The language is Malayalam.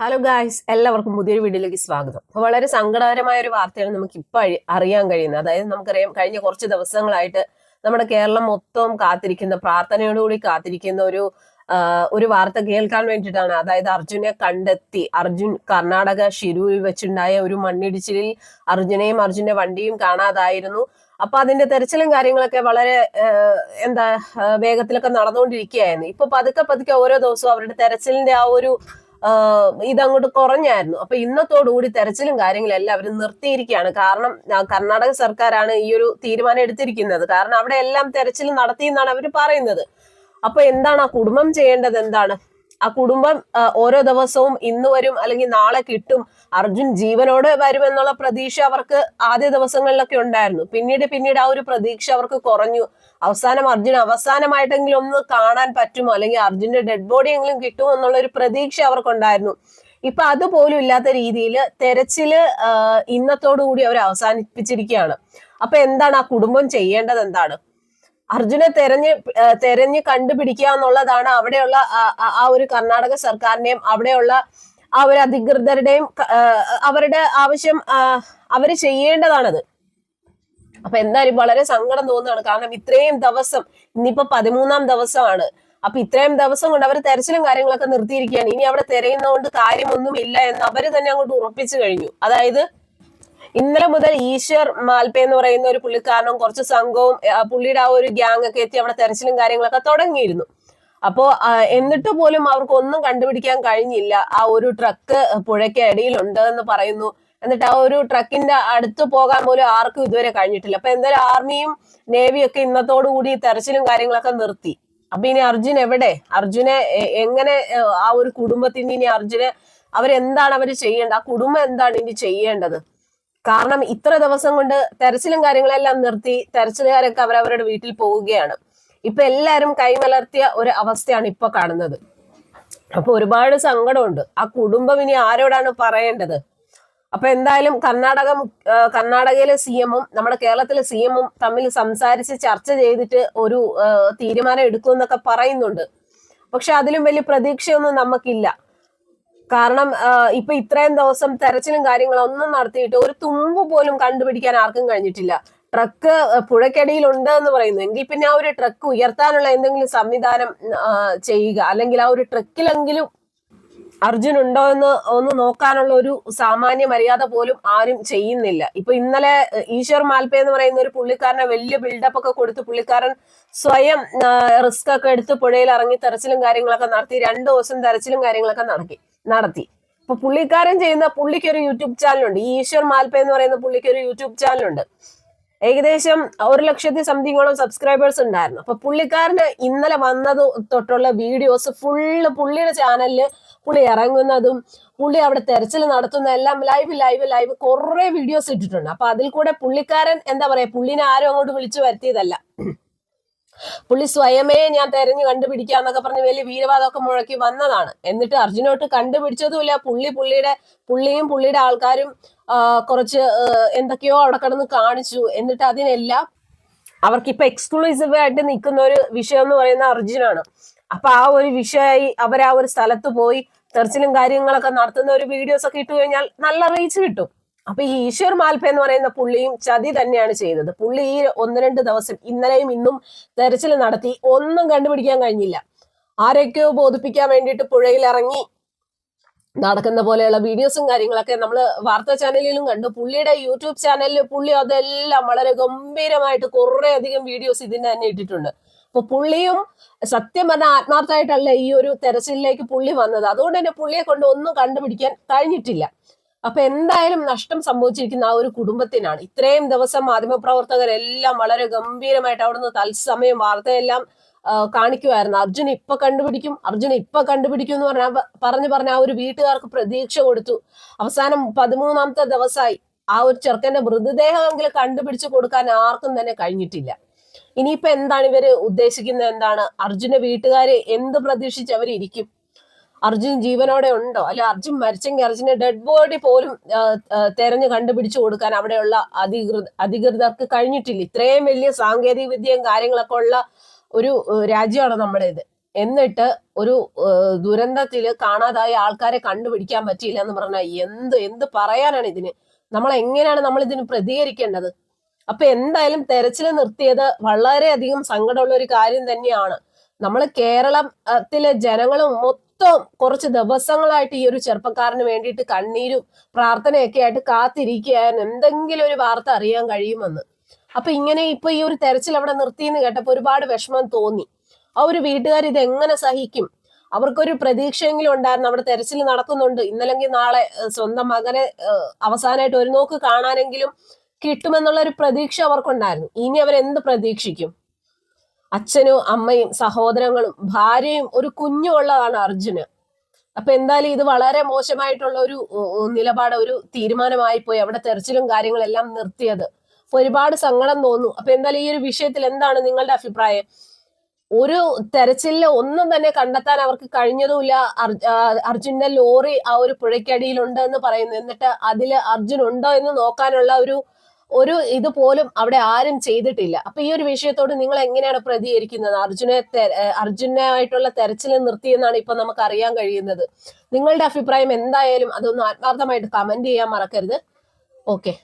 ഹലോ ഗായ്സ് എല്ലാവർക്കും പുതിയൊരു വീഡിയോയിലേക്ക് സ്വാഗതം. വളരെ സങ്കടകരമായ ഒരു വാർത്തയാണ് നമുക്ക് ഇപ്പൊ അറിയാൻ കഴിയുന്നത്. അതായത് നമുക്കറിയാം കഴിഞ്ഞ കുറച്ച് ദിവസങ്ങളായിട്ട് നമ്മുടെ കേരളം മൊത്തം കാത്തിരിക്കുന്ന പ്രാർത്ഥനയോടുകൂടി കാത്തിരിക്കുന്ന ഒരു ഒരു വാർത്ത കേൾക്കാൻ വേണ്ടിയിട്ടാണ്. അതായത് അർജുനെ കണ്ടെത്തി. അർജുൻ കർണാടക ഷിരൂരിൽ വെച്ചുണ്ടായ ഒരു മണ്ണിടിച്ചിലിൽ അർജുനെയും അർജുന്റെ വണ്ടിയും കാണാതായിരുന്നു. അപ്പൊ അതിന്റെ തെരച്ചിലും കാര്യങ്ങളൊക്കെ വളരെ എന്താ വേഗത്തിലൊക്കെ നടന്നുകൊണ്ടിരിക്കുകയായിരുന്നു. ഇപ്പൊ പതുക്കെ പതുക്കെ ഓരോ ദിവസവും അവരുടെ തെരച്ചിലിന്റെ ആ ഒരു ഇതങ്ങോട്ട് കുറഞ്ഞായിരുന്നു. അപ്പൊ ഇന്നത്തോടുകൂടി തെരച്ചിലും കാര്യങ്ങളും എല്ലാം അവർ നിർത്തിയിരിക്കുകയാണ്. കാരണം കർണാടക സർക്കാരാണ് ഈ ഒരു തീരുമാനം എടുത്തിരിക്കുന്നത്. കാരണം അവിടെ എല്ലാം തെരച്ചിൽ നടത്തി എന്നാണ് അവർ പറയുന്നത്. അപ്പൊ എന്താണ് ആ കുടുംബം ചെയ്യേണ്ടത്? എന്താണ്? ആ കുടുംബം ഓരോ ദിവസവും ഇന്ന് വരും അല്ലെങ്കിൽ നാളെ കിട്ടും. അർജുൻ ജീവനോടെ വരുമെന്നുള്ള പ്രതീക്ഷ അവർക്ക് ആദ്യ ദിവസങ്ങളിലൊക്കെ ഉണ്ടായിരുന്നു. പിന്നീട് പിന്നീട് ആ ഒരു പ്രതീക്ഷ അവർക്ക് കുറഞ്ഞു. അവസാനം അർജുൻ അവസാനമായിട്ടെങ്കിലും ഒന്ന് കാണാൻ പറ്റുമോ? അല്ലെങ്കിൽ അർജുന്റെ ഡെഡ് ബോഡി എങ്കിലും കിട്ടുമോ എന്നുള്ള ഒരു പ്രതീക്ഷ അവർക്കുണ്ടായിരുന്നു. ഇപ്പൊ അതുപോലും ഇല്ലാത്ത രീതിയിൽ തെരച്ചിൽ ഇന്നത്തോടു കൂടി അവർ അവസാനിപ്പിച്ചിരിക്കുകയാണ് അപ്പൊ എന്താണ് ആ കുടുംബം ചെയ്യേണ്ടത്? എന്താണ്? അർജുനെ തെരഞ്ഞ് തെരഞ്ഞു കണ്ടുപിടിക്കുക എന്നുള്ളതാണ് അവിടെയുള്ള ആ- ഒരു കർണാടക സർക്കാരിന്റെയും അവിടെയുള്ള ആ ഒരു അധികൃതരുടെയും അവരുടെ ആവശ്യം അവർ ചെയ്യേണ്ടതാണത്. അപ്പൊ എന്തായാലും വളരെ സങ്കടം തോന്നുകയാണ്. കാരണം ഇത്രയും ദിവസം ഇന്നിപ്പോ പതിമൂന്നാം ദിവസമാണ്. അപ്പൊ ഇത്രയും ദിവസം കൊണ്ട് അവർ തെരച്ചിലും കാര്യങ്ങളൊക്കെ നിർത്തിയിരിക്കുകയാണ്. ഇനി അവിടെ തിരയുന്നതുകൊണ്ട് കാര്യമൊന്നും ഇല്ല എന്ന് അവർ തന്നെ അങ്ങോട്ട് ഉറപ്പിച്ചു കഴിഞ്ഞു. അതായത് ഇന്നലെ മുതൽ ഈശ്വർ മാൽപേ എന്ന് പറയുന്ന ഒരു പുള്ളിക്കാരനും കുറച്ച് സംഘവും പുള്ളിയുടെ ആ ഒരു ഗ്യാങ് ഒക്കെ എത്തി അവിടെ തെരച്ചിലും കാര്യങ്ങളൊക്കെ തുടങ്ങിയിരുന്നു. അപ്പോ എന്നിട്ട് പോലും അവർക്ക് ഒന്നും കണ്ടുപിടിക്കാൻ കഴിഞ്ഞില്ല. ആ ഒരു ട്രക്ക് പുഴയ്ക്ക് ഇടയിലുണ്ട് എന്ന് പറയുന്നു. എന്നിട്ട് ആ ഒരു ട്രക്കിന്റെ അടുത്ത് പോകാൻ പോലും ആർക്കും ഇതുവരെ കഴിഞ്ഞിട്ടില്ല. അപ്പൊ എന്തായാലും ആർമിയും നേവിയും ഒക്കെ ഇന്നത്തോടു കൂടി തെരച്ചിലും കാര്യങ്ങളൊക്കെ നിർത്തി. അപ്പൊ ഇനി അർജുൻ എവിടെ? അർജുനെ എങ്ങനെ ആ ഒരു കുടുംബത്തിന് ഇനി അർജുനെ അവരെന്താണ് അവർ ചെയ്യേണ്ടത്? ആ കുടുംബം എന്താണ് ഇനി ചെയ്യേണ്ടത്? കാരണം ഇത്ര ദിവസം കൊണ്ട് തെരച്ചിലും കാര്യങ്ങളെല്ലാം നിർത്തി തെരച്ചിലുകാരൊക്കെ അവരവരുടെ വീട്ടിൽ പോവുകയാണ്. ഇപ്പൊ എല്ലാരും കൈമലർത്തിയ ഒരു അവസ്ഥയാണ് ഇപ്പൊ കാണുന്നത്. അപ്പൊ ഒരുപാട് സങ്കടമുണ്ട്. ആ കുടുംബം ഇനി ആരോടാണ് പറയേണ്ടത്? അപ്പൊ എന്തായാലും കർണാടക കർണാടകയിലെ സി എമ്മും നമ്മുടെ കേരളത്തിലെ സി എമ്മും തമ്മിൽ സംസാരിച്ച് ചർച്ച ചെയ്തിട്ട് ഒരു തീരുമാനം എടുക്കുമെന്നൊക്കെ പറയുന്നുണ്ട്. പക്ഷെ അതിലും വലിയ പ്രതീക്ഷയൊന്നും നമുക്കില്ല. കാരണം ഇപ്പൊ ഇത്രയും ദിവസം തെരച്ചിലും കാര്യങ്ങളും ഒന്നും നടത്തിയിട്ട് ഒരു തുമ്പ് പോലും കണ്ടുപിടിക്കാൻ ആർക്കും കഴിഞ്ഞിട്ടില്ല. ട്രക്ക് പുഴക്കടിയിൽ ഉണ്ട് എന്ന് പറയുന്നു. എങ്കിൽ പിന്നെ ആ ഒരു ട്രക്ക് ഉയർത്താനുള്ള എന്തെങ്കിലും സംവിധാനം ചെയ്യുക. അല്ലെങ്കിൽ ആ ഒരു ട്രക്കിലെങ്കിലും അർജുൻ ഉണ്ടോ എന്ന് ഒന്ന് നോക്കാനുള്ള ഒരു സാമാന്യ മര്യാദ പോലും ആരും ചെയ്യുന്നില്ല. ഇപ്പൊ ഇന്നലെ ഈശ്വർ മാൽപേ എന്ന് പറയുന്ന ഒരു പുള്ളിക്കാരനെ വലിയ ബിൽഡപ്പ് ഒക്കെ കൊടുത്ത് പുള്ളിക്കാരൻ സ്വയം റിസ്ക് ഒക്കെ എടുത്ത് പുഴയിൽ ഇറങ്ങി തെരച്ചിലും കാര്യങ്ങളൊക്കെ നടത്തി രണ്ടു ദിവസം തെരച്ചിലും കാര്യങ്ങളൊക്കെ നടത്തി. നടത്തി. ഇപ്പൊ പുള്ളിക്കാരൻ ചെയ്യുന്ന പുള്ളിക്ക് ഒരു യൂട്യൂബ് ചാനലുണ്ട് ഈശ്വർ മാൽപ്പ എന്ന് പറയുന്ന പുള്ളിക്ക് ഒരു യൂട്യൂബ് ചാനലുണ്ട് ഏകദേശം ഒരു ലക്ഷത്തി സംതിങ്ങോളം സബ്സ്ക്രൈബേഴ്സ് ഉണ്ടായിരുന്നു. അപ്പൊ പുള്ളിക്കാരന് ഇന്നലെ വന്നത് തൊട്ടുള്ള വീഡിയോസ് ഫുള്ള് പുള്ളിയുടെ ചാനലിൽ പുള്ളി ഇറങ്ങുന്നതും പുള്ളി അവിടെ തെരച്ചിൽ നടത്തുന്ന എല്ലാം ലൈവ് ലൈവ് ലൈവ് കുറെ വീഡിയോസ് ഇട്ടിട്ടുണ്ട്. അപ്പൊ അതിൽ കൂടെ പുള്ളിക്കാരൻ എന്താ പറയാ പുള്ളിനെ ആരും അങ്ങോട്ട് വിളിച്ചു വരുത്തിയതല്ല. പുള്ളി സ്വയമേ ഞാൻ തെരഞ്ഞു കണ്ടുപിടിക്കാന്നൊക്കെ പറഞ്ഞ് വലിയ വീരവാദമൊക്കെ മുഴക്കി വന്നതാണ്. എന്നിട്ട് അർജുനോട്ട് കണ്ടുപിടിച്ചതുമില്ല. പുള്ളി പുള്ളിയുടെ പുള്ളിയും പുള്ളിയുടെ ആൾക്കാരും കുറച്ച് എന്തൊക്കെയോ അവിടെ കിടന്ന് കാണിച്ചു. എന്നിട്ട് അതിനെല്ലാം അവർക്കിപ്പൊ എക്സ്ക്ലൂസീവ് ആയിട്ട് നിൽക്കുന്ന ഒരു വിഷയം എന്ന് പറയുന്ന അർജുനാണ്. അപ്പൊ ആ ഒരു വിഷയമായി അവർ ആ ഒരു സ്ഥലത്ത് പോയി തെർച്ചിലും കാര്യങ്ങളൊക്കെ നടത്തുന്ന ഒരു വീഡിയോസ് ഒക്കെ ഇട്ട് കഴിഞ്ഞാൽ നല്ല റീച്ച് കിട്ടും. അപ്പൊ ഈ ഈശ്വർ മാൽപ്പ എന്ന് പറയുന്ന പുള്ളിയും ചതി തന്നെയാണ് ചെയ്തത്. പുള്ളി ഈ ഒന്ന് രണ്ട് ദിവസം ഇന്നലെയും ഇന്നും തെരച്ചിൽ നടത്തി. ഒന്നും കണ്ടുപിടിക്കാൻ കഴിഞ്ഞില്ല. ആരൊക്കെയോ ബോധിപ്പിക്കാൻ വേണ്ടിയിട്ട് പുഴയിൽ ഇറങ്ങി നടക്കുന്ന പോലെയുള്ള വീഡിയോസും കാര്യങ്ങളൊക്കെ നമ്മൾ വാർത്താ ചാനലിലും കണ്ടു. പുള്ളിയുടെ യൂട്യൂബ് ചാനലിൽ പുള്ളി അതെല്ലാം വളരെ ഗംഭീരമായിട്ട് കുറെ അധികം വീഡിയോസ് ഇതിന് തന്നെ ഇട്ടിട്ടുണ്ട്. അപ്പൊ പുള്ളിയും സത്യം പറഞ്ഞ ആത്മാർത്ഥമായിട്ടല്ല ഈ ഒരു തെരച്ചിലിലേക്ക് പുള്ളി വന്നത്. അതുകൊണ്ട് തന്നെ പുള്ളിയെ കൊണ്ട് ഒന്നും കണ്ടുപിടിക്കാൻ കഴിഞ്ഞിട്ടില്ല. അപ്പൊ എന്തായാലും നഷ്ടം സംഭവിച്ചിരിക്കുന്ന ആ ഒരു കുടുംബത്തിനാണ്. ഇത്രയും ദിവസം മാധ്യമപ്രവർത്തകരെല്ലാം വളരെ ഗംഭീരമായിട്ട് അവിടുന്ന് തത്സമയം വാർത്തയെല്ലാം കാണിക്കുമായിരുന്നു അർജുൻ ഇപ്പൊ കണ്ടുപിടിക്കും അർജുൻ ഇപ്പൊ കണ്ടുപിടിക്കും എന്ന് പറഞ്ഞ പറഞ്ഞു പറഞ്ഞ ആ ഒരു വീട്ടുകാർക്ക് പ്രതീക്ഷ കൊടുത്തു. അവസാനം പതിമൂന്നാമത്തെ ദിവസമായി ആ ഒരു ചെറുക്കന്റെ മൃതദേഹമെങ്കിലും കണ്ടുപിടിച്ചു കൊടുക്കാൻ ആർക്കും തന്നെ കഴിഞ്ഞിട്ടില്ല. ഇനിയിപ്പോ എന്താണ് ഇവർ ഉദ്ദേശിക്കുന്നത്? എന്താണ്? അർജുന വീട്ടുകാരെ എന്ത് പ്രതീക്ഷിച്ച് അവരിയ്ക്കും അർജുൻ ജീവനോടെ ഉണ്ടോ? അല്ലെ അർജുൻ മരിച്ചെങ്കിൽ അർജുനെ ഡെഡ് ബോഡി പോലും തെരഞ്ഞു കണ്ടുപിടിച്ചു കൊടുക്കാൻ അവിടെയുള്ള അധികൃത അധികൃതർക്ക് കഴിഞ്ഞിട്ടില്ല. ഇത്രയും വലിയ സാങ്കേതിക വിദ്യയും കാര്യങ്ങളൊക്കെ ഉള്ള ഒരു രാജ്യമാണ് നമ്മുടേത്. എന്നിട്ട് ഒരു ദുരന്തത്തിൽ കാണാതായ ആൾക്കാരെ കണ്ടുപിടിക്കാൻ പറ്റിയില്ല എന്ന് പറഞ്ഞാൽ എന്ത് എന്ത് പറയാനാണ് ഇതിന്? നമ്മൾ എങ്ങനെയാണ് നമ്മൾ ഇതിന് പ്രതികരിക്കേണ്ടത്? അപ്പൊ എന്തായാലും തെരച്ചിൽ നിർത്തിയത് വളരെയധികം സങ്കടമുള്ള ഒരു കാര്യം തന്നെയാണ്. നമ്മൾ കേരളത്തിലെ ജനങ്ങൾ മൊത്തം കുറച്ച് ദിവസങ്ങളായിട്ട് ഈ ഒരു ചെറുപ്പക്കാരന് വേണ്ടിയിട്ട് കണ്ണീരും പ്രാർത്ഥനയൊക്കെ ആയിട്ട് കാത്തിരിക്കുകയായിരുന്നു എന്തെങ്കിലും ഒരു വാർത്ത അറിയാൻ കഴിയുമെന്ന്. അപ്പൊ ഇങ്ങനെ ഇപ്പൊ ഈ ഒരു തെരച്ചിൽ അവിടെ നിർത്തിയെന്ന് കേട്ടപ്പോൾ ഒരുപാട് വിഷമം തോന്നി. ആ ഒരു വീട്ടുകാർ ഇത് എങ്ങനെ സഹിക്കും? അവർക്കൊരു പ്രതീക്ഷയെങ്കിലും ഉണ്ടായിരുന്നു. അവിടെ തെരച്ചിൽ നടക്കുന്നുണ്ട്. ഇന്നല്ലെങ്കിൽ നാളെ സ്വന്തം മകനെ അവസാനമായിട്ട് ഒരു നോക്ക് കാണാനെങ്കിലും കിട്ടുമെന്നുള്ള ഒരു പ്രതീക്ഷ അവർക്കുണ്ടായിരുന്നു. ഇനി അവരെന്ത് പ്രതീക്ഷിക്കും? അച്ഛനും അമ്മയും സഹോദരങ്ങളും ഭാര്യയും ഒരു കുഞ്ഞും ഉള്ളതാണ് അർജുന്. അപ്പൊ എന്തായാലും ഇത് വളരെ മോശമായിട്ടുള്ള ഒരു നിലപാട് ഒരു തീരുമാനമായി പോയി അവിടെ തെരച്ചിലും കാര്യങ്ങളെല്ലാം നിർത്തിയത്. അപ്പൊ ഒരുപാട് സങ്കടം തോന്നുന്നു. അപ്പൊ എന്തായാലും ഈ ഒരു വിഷയത്തിൽ എന്താണ് നിങ്ങളുടെ അഭിപ്രായം? ഒരു തെരച്ചിലിൽ ഒന്നും തന്നെ കണ്ടെത്താൻ അവർക്ക് കഴിഞ്ഞതുമില്ല. അർജുന്റെ ലോറി ആ ഒരു പുഴയ്ക്കടിയിലുണ്ട് എന്ന് പറയുന്നു. എന്നിട്ട് അതിൽ അർജുൻ ഉണ്ടോ എന്ന് നോക്കാനുള്ള ഒരു ഒരു ഇതുപോലും അവിടെ ആരും ചെയ്തിട്ടില്ല. അപ്പൊ ഈ ഒരു വിഷയത്തോട് നിങ്ങൾ എങ്ങനെയാണ് പ്രതികരിക്കുന്നത്? അർജുനെ അർജുനായിട്ടുള്ള തെരച്ചിൽ നിർത്തിയെന്നാണ് ഇപ്പൊ നമുക്ക് അറിയാൻ കഴിയുന്നത്. നിങ്ങളുടെ അഭിപ്രായം എന്തായാലും അതൊന്ന് ആത്മാർത്ഥമായിട്ട് കമന്റ് ചെയ്യാൻ മറക്കരുത്. ഓക്കെ